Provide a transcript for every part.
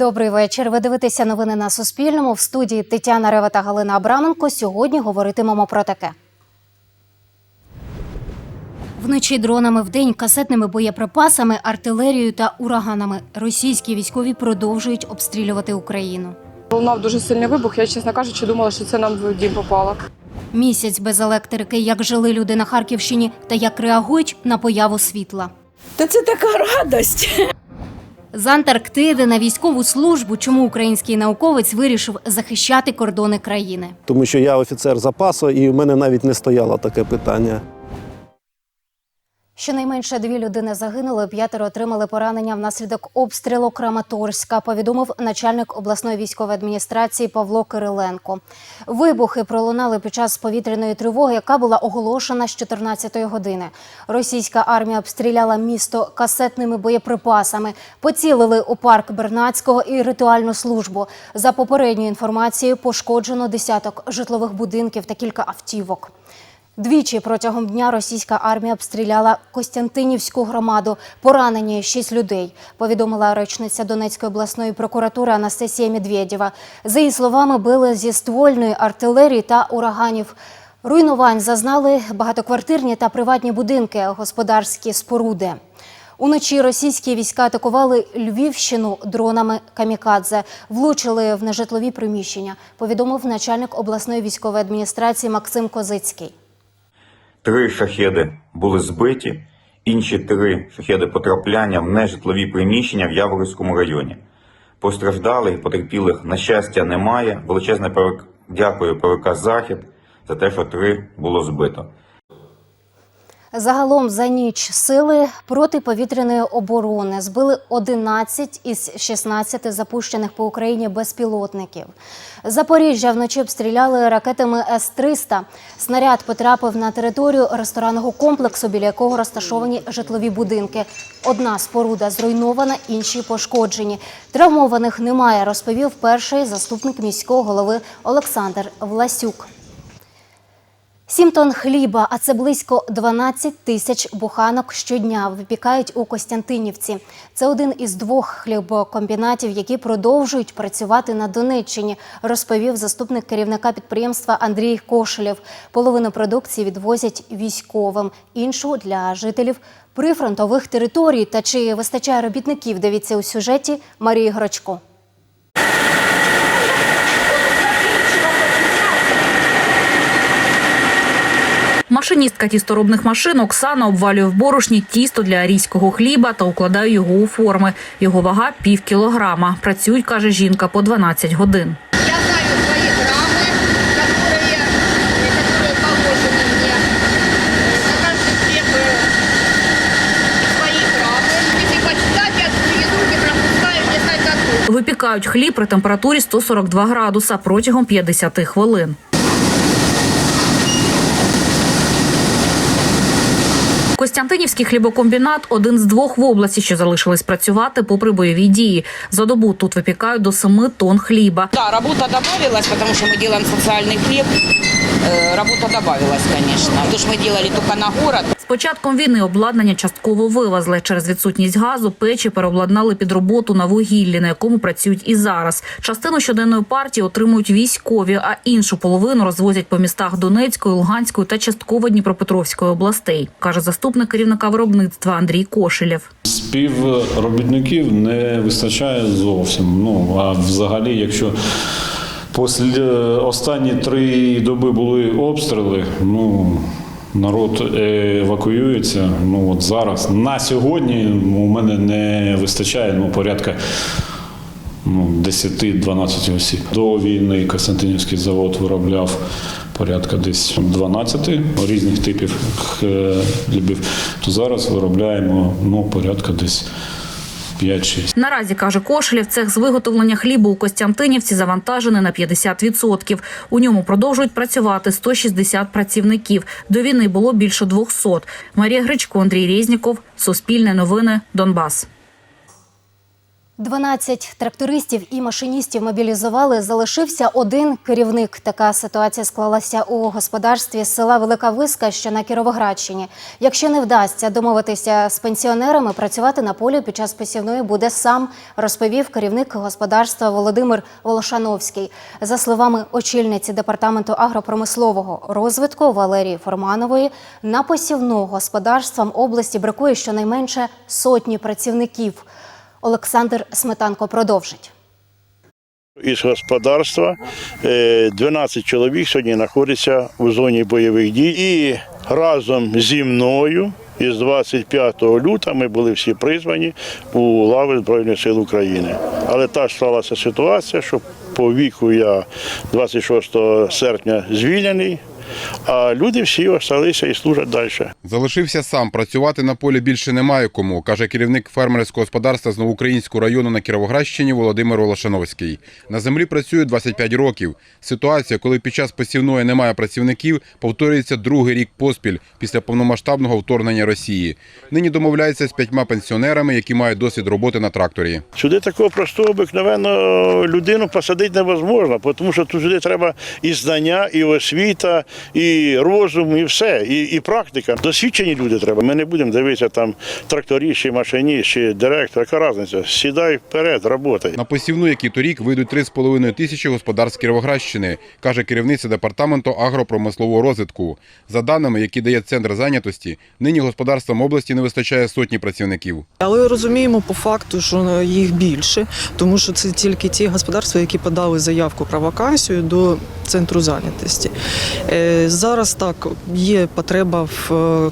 Добрий вечір. Ви дивитеся новини на Суспільному. В студії Тетяна Рева та Галина Абраменко. Сьогодні говоритимемо про таке. Вночі дронами вдень, касетними боєприпасами, артилерією та ураганами російські військові продовжують обстрілювати Україну. Лунав дуже сильний вибух. Я, чесно кажучи, думала, що це нам в дім попало. Місяць без електрики, як жили люди на Харківщині та як реагують на появу світла. Та це така радость. З Антарктиди на військову службу, чому український науковець вирішив захищати кордони країни. тому що я офіцер запасу, і в мене навіть не стояло таке питання. Щонайменше дві людини загинули, п'ятеро отримали поранення внаслідок обстрілу Краматорська. Повідомив начальник обласної військової адміністрації Павло Кириленко. Вибухи пролунали під час повітряної тривоги, яка була оголошена з 14-ї години. Російська армія обстріляла місто касетними боєприпасами, поцілили у парк Бернацького і ритуальну службу. За попередньою інформацією, пошкоджено десяток житлових будинків та кілька автівок. Двічі протягом дня російська армія обстріляла Костянтинівську громаду. Поранені шість людей, повідомила речниця Донецької обласної прокуратури Анастасія Медведєва. За її словами, били зі ствольної артилерії та ураганів. Руйнувань зазнали багатоквартирні та приватні будинки, господарські споруди. Уночі російські війська атакували Львівщину дронами камікадзе, влучили в нежитлові приміщення. Повідомив начальник обласної військової адміністрації Максим Козицький. Три шахеди були збиті, інші три шахеди потрапляння в нежитлові приміщення в Яворівському районі. Постраждалих і потерпілих, на щастя, немає. Величезне перек дякую ПВК Захід за те, що три було збито. Загалом за ніч сили протиповітряної оборони збили 11 із 16 запущених по Україні безпілотників. Запоріжжя вночі обстріляли ракетами С-300. Снаряд потрапив на територію ресторанного комплексу, біля якого розташовані житлові будинки. Одна споруда зруйнована, інші пошкоджені. Травмованих немає, розповів перший заступник міського голови Олександр Власюк. Сім тонн хліба, а це близько 12 тисяч буханок щодня випікають у Костянтинівці. Це один із двох хлібокомбінатів, які продовжують працювати на Донеччині, розповів заступник керівника підприємства Андрій Кошелєв. Половину продукції відвозять військовим, іншу для жителів прифронтових територій. Та чи вистачає робітників? Дивіться у сюжеті Марії Грочко. Машиністка тісторобних машин Оксана обвалює в борошні тісто для арійського хліба та укладає його у форми. Його вага пів кілограма. Працюють, каже жінка, по 12 годин. Я знаю свои граммы, которые, которые положены мне. На каждый хлеб э, свои граммы. Если почитать, я еду не пропускаю, мне знать готов. Випікають хліб при температурі 142 градуса протягом 50 хвилин. Костянтинівський хлібокомбінат один з двох в області, що залишились працювати попри бойові дії. За добу тут випікають до 7 тонн хліба. Да, робота добавилась, тому що ми робимо соціальний хлеб. Э, Работа добавилась, конечно. Потому что мы делали на город. З початком війни обладнання частково вивезли. Через відсутність газу печі переобладнали під роботу на вугіллі, на якому працюють і зараз. Частину щоденної партії отримують військові, а іншу половину розвозять по містах Донецької, Луганської та частково Дніпропетровської областей, каже заступник керівника виробництва Андрій Кошелєв. Співробітників не вистачає зовсім. Ну а взагалі, якщо після останні три доби були обстріли, ну народ евакуюється. Ну от зараз на сьогодні у мене не вистачає ну порядка. Ну, 10-12 осіб. До війни Костянтинівський завод виробляв порядка десь 12 різних типів хлібів, то зараз виробляємо ну, порядка десь 5-6. Наразі каже Кошелєв, цех з виготовлення хлібу у Костянтинівці завантажений на 50%. У ньому продовжують працювати 160 працівників. До війни було більше 200. Марія Гречко, Андрій Резніков, Суспільне новини, Донбас. 12 трактористів і машиністів мобілізували. Залишився один керівник. Така ситуація склалася у господарстві села Велика Виска, що на Кіровоградщині. Якщо не вдасться домовитися з пенсіонерами, працювати на полі під час посівної буде сам, розповів керівник господарства Володимир Волошановський. За словами очільниці департаменту агропромислового розвитку Валерії Форманової, на посівну господарствам області бракує щонайменше сотні працівників. Олександр Сметанко продовжить. із господарства. Е, 12 чоловік сьогодні знаходяться у зоні бойових дій. І разом зі мною із 25 лютого ми були всі призвані у лави Збройних сил України. Але так сталася ситуація, що по віку я 26 серпня звільнений, а люди всі залишилися і служать далі. Залишився сам. Працювати на полі більше немає кому, каже керівник фермерського господарства з Новоукраїнського району на Кіровоградщині Володимир Волошановський. На землі працює 25 років. Ситуація, коли під час посівної немає працівників, повторюється другий рік поспіль після повномасштабного вторгнення Росії. Нині домовляється з п'ятьма пенсіонерами, які мають досвід роботи на тракторі. Сюди такого простого обикновенного людину посадити невозможно, тому що тут сюди треба і знання, і освіта, і розум, і все, і, і практика. Досвідчені люди треба. Ми не будемо дивитися там тракторист, чи машиніст, чи директор. Яка різниця? Сідай вперед, роботай. На посівну, як і торік, вийдуть 3,5 тисячі господарств Кіровоградщини, каже керівниця департаменту агропромислового розвитку. За даними, які дає центр зайнятості, нині господарствам області не вистачає сотні працівників. Але розуміємо по факту, що їх більше, тому що це тільки ті господарства, які подали заявку про вакансію до центру зайнятості. Зараз так є потреба в. е,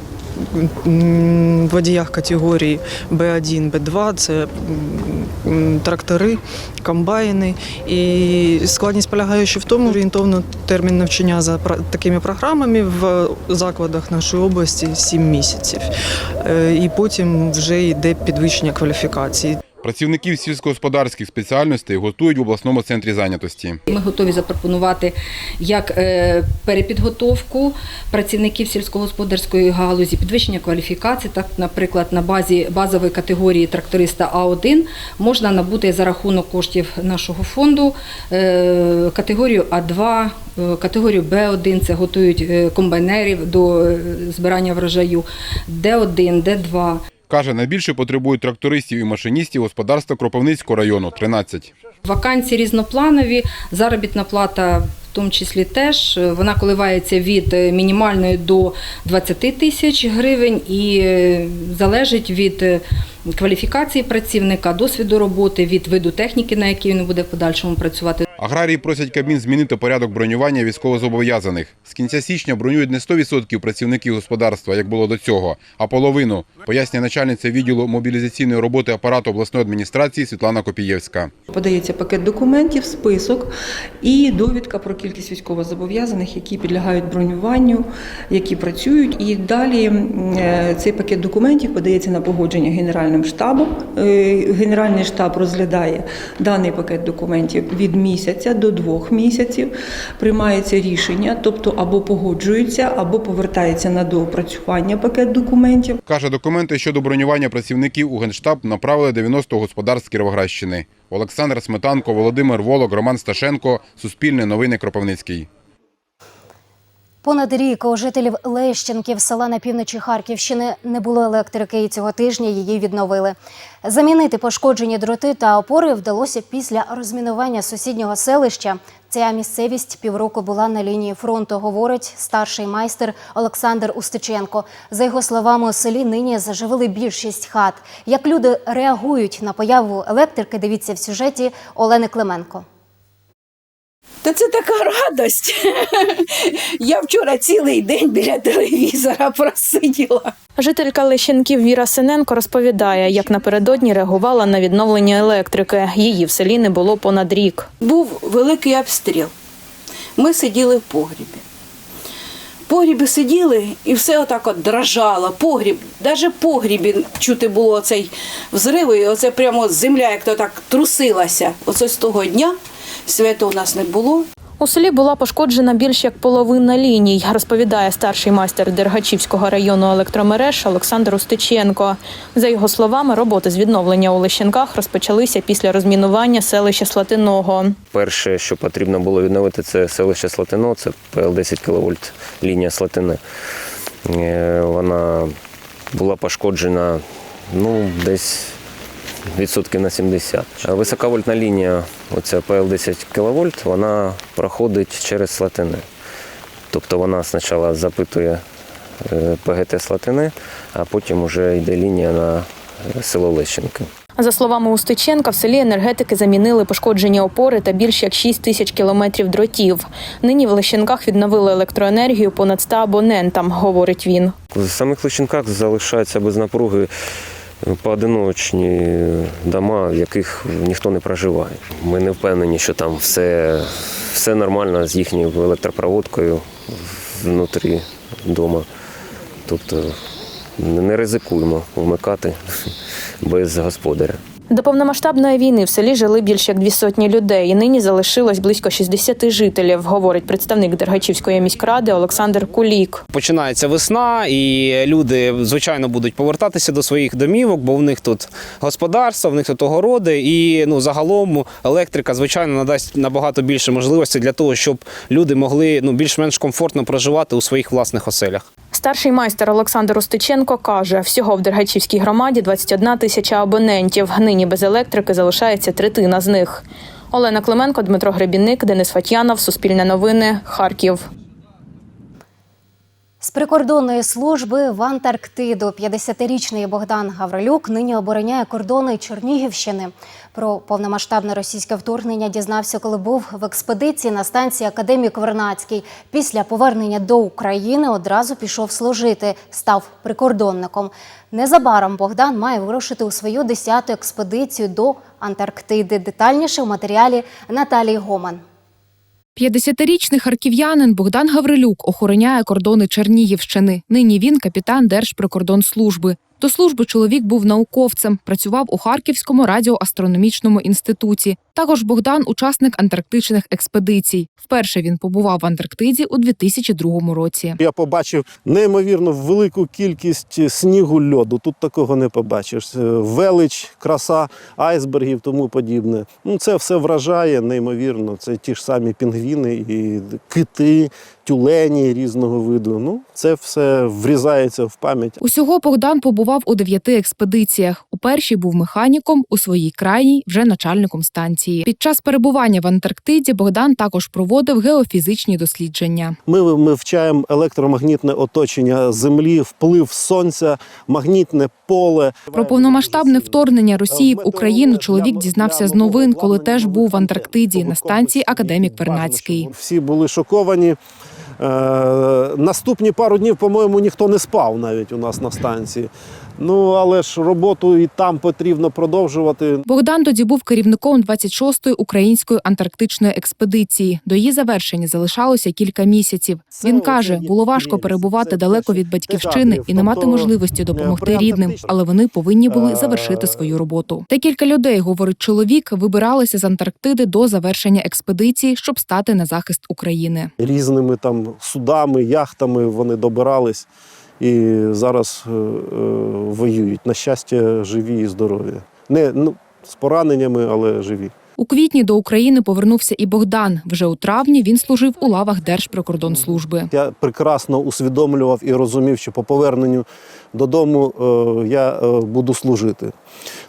Водіях категорії Б1, Б2 це трактори, комбайни. І складність полягає ще в тому, орієнтовно термін навчання за такими програмами в закладах нашої області 7 місяців. Е, І потім вже йде підвищення кваліфікації. Працівників сільськогосподарських спеціальностей готують в обласному центрі зайнятості. Ми готові запропонувати як е, перепідготовку працівників сільськогосподарської галузі, підвищення кваліфікації. Так, наприклад, на базі базової категорії тракториста А1 можна набути за рахунок коштів нашого фонду е, категорію А2, е, категорію Б1 це готують комбайнерів до збирання врожаю, Д1, Д2. Каже, найбільше потребують трактористів і машиністів господарства Кропивницького району 13. Вакансії різнопланові, заробітна плата в тому числі теж. Вона коливається від е, мінімальної до 20 тисяч гривень і е, залежить від е, кваліфікації працівника, досвіду роботи, від виду техніки, на якій він буде в подальшому працювати. Аграрії просять Кабмін змінити порядок бронювання військовозобов'язаних. З кінця січня бронюють не 100% працівників господарства, як було до цього, а половину, пояснює начальниця відділу мобілізаційної роботи апарату обласної адміністрації Світлана Копієвська. Подається пакет документів, список і довідка про кількість військовозобов'язаних, які підлягають бронюванню, які працюють. І далі е, цей пакет документів подається на погодження Генеральним штабом. Е, Генеральний штаб розглядає даний пакет документів від місяця до двох місяців. Приймається рішення, тобто або погоджується, або повертається на доопрацювання пакет документів. Каже, документи щодо бронювання працівників у Генштаб направили 90 господарств Кіровоградщини. Олександр Сметанко, Володимир Волок, Роман Сташенко, Суспільне новини Кропивницький. Понад рік у жителів Лещенків села на півночі Харківщини не було електрики, і цього тижня її відновили. Замінити пошкоджені дроти та опори вдалося після розмінування сусіднього селища. Ця місцевість півроку була на лінії фронту, говорить старший майстер Олександр Устиченко. За його словами, у селі нині заживили більшість хат. Як люди реагують на появу електрики, дивіться в сюжеті Олени Клименко. Та це така радость. Я вчора цілий день біля телевізора просиділа. Жителька Лещенків Віра Синенко розповідає, як напередодні реагувала на відновлення електрики. Її в селі не було понад рік. Був великий обстріл. Ми сиділи в погрібі. В погрібі сиділи і все отак от дрожало. Погріб, навіть в погрібі чути було цей взрив, і оце прямо земля, як то так трусилася. Оце з того дня свято у нас не було. У селі була пошкоджена більш як половина ліній, розповідає старший майстер Дергачівського району електромереж Олександр Устиченко. За його словами, роботи з відновлення у Лещенках розпочалися після розмінування селища Слатиного. Перше, що потрібно було відновити, це селище Слатино, це ПЛ 10 кВт лінія Слатини. Е, Вона була пошкоджена ну, десь відсотків на 70. А Високовольтна лінія, оця ПЛ 10 кВт, вона проходить через Слатини. Тобто вона спочатку запитує е, ПГТ Слатини, а потім вже йде лінія на е, село Лещенки. За словами Устиченка, в селі енергетики замінили пошкоджені опори та більш як 6 тисяч кілометрів дротів. Нині в Лещенках відновили електроенергію понад 100 абонентам, говорить він. В самих Личинках залишаються без напруги поодиночні дома, в яких ніхто не проживає. Ми не впевнені, що там все, все нормально з їхньою електропроводкою внутрі дома. Тобто не ризикуємо вмикати без господаря. До повномасштабної війни в селі жили більш як дві сотні людей, і нині залишилось близько 60 жителів, говорить представник Дергачівської міськради Олександр Кулік. Починається весна, і люди звичайно будуть повертатися до своїх домівок, бо в них тут господарство, в них тут огороди, і ну загалом електрика, звичайно, надасть набагато більше можливостей для того, щоб люди могли ну більш-менш комфортно проживати у своїх власних оселях. Старший майстер Олександр Устиченко каже, всього в Дергачівській громаді 21 тисяча абонентів. Нині без електрики залишається третина з них. Олена Клименко, Дмитро Гребінник, Денис Фатянов, Суспільне новини, Харків. З прикордонної служби в Антарктиду 50-річний Богдан Гаврилюк нині обороняє кордони Чернігівщини. Про повномасштабне російське вторгнення дізнався, коли був в експедиції на станції Академік Вернацький. Після повернення до України одразу пішов служити, став прикордонником. Незабаром Богдан має вирушити у свою 10-ту експедицію до Антарктиди. Детальніше в матеріалі Наталії Гоман. 50-річний харків'янин Богдан Гаврилюк охороняє кордони Чернігівщини. Нині він капітан Держприкордонслужби. До служби чоловік був науковцем, працював у Харківському радіоастрономічному інституті. Також Богдан учасник антарктичних експедицій. Вперше він побував в Антарктиді у 2002 році. Я побачив неймовірно велику кількість снігу льоду. Тут такого не побачиш. Е, Велич, краса айсбергів, тому подібне. Ну це все вражає неймовірно. Це ті ж самі пінгвіни і кити, тюлені різного виду. Ну це все врізається в пам'ять. Усього Богдан побував у дев'яти експедиціях. У першій був механіком, у своїй крайній вже начальником станції. Під час перебування в Антарктиді Богдан також проводив геофізичні дослідження. Ми вивчаємо електромагнітне оточення Землі, вплив сонця, магнітне поле. Про повномасштабне вторгнення Росії в Україну чоловік дізнався з новин, коли теж був в Антарктиді на станції Академік Вернацький. Всі були шоковані. Е, наступні пару днів, по-моєму, ніхто не спав навіть у нас на станції. Ну але ж роботу і там потрібно продовжувати. Богдан тоді був керівником 26-ї української антарктичної експедиції. До її завершення залишалося кілька місяців. Він каже, було важко перебувати далеко від батьківщини і не мати можливості допомогти рідним, але вони повинні були завершити свою роботу. Декілька людей, говорить чоловік, вибиралися з Антарктиди до завершення експедиції, щоб стати на захист України. Різними там судами, яхтами вони добирались і зараз е, е, воюють. На щастя, живі і здорові. Не ну, з пораненнями, але живі. У квітні до України повернувся і Богдан. Вже у травні він служив у лавах Держприкордонслужби. Я прекрасно усвідомлював і розумів, що по поверненню додому е, я е, буду служити,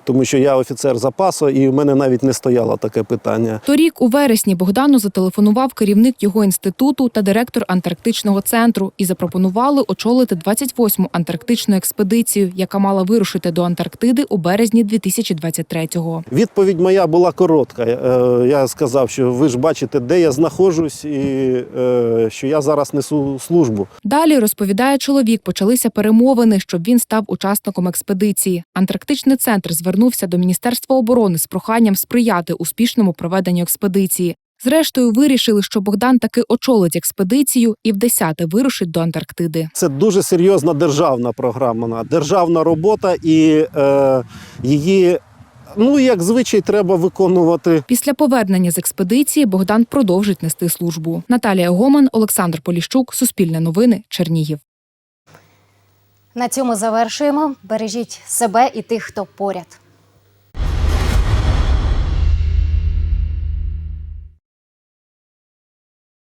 тому що я офіцер запасу, і в мене навіть не стояло таке питання. Торік у вересні Богдану зателефонував керівник його інституту та директор Антарктичного центру і запропонували очолити 28-му антарктичну експедицію, яка мала вирушити до Антарктиди у березні 2023-го. Відповідь моя була коротка. Е, Я сказав, що ви ж бачите, де я знаходжусь, і е, що я зараз несу службу. Далі розповідає чоловік, почалися перемовини, щоб він став учасником експедиції. Антарктичний центр звернувся до Міністерства оборони з проханням сприяти успішному проведенню експедиції. Зрештою, вирішили, що Богдан таки очолить експедицію і в десяте вирушить до Антарктиди. Це дуже серйозна державна програма, державна робота і е, її Ну, як звичай, треба виконувати Після повернення з експедиції Богдан продовжить нести службу. Наталія Гоман, Олександр Поліщук, Суспільне новини, Чернігів. На цьому завершуємо. Бережіть себе і тих, хто поряд.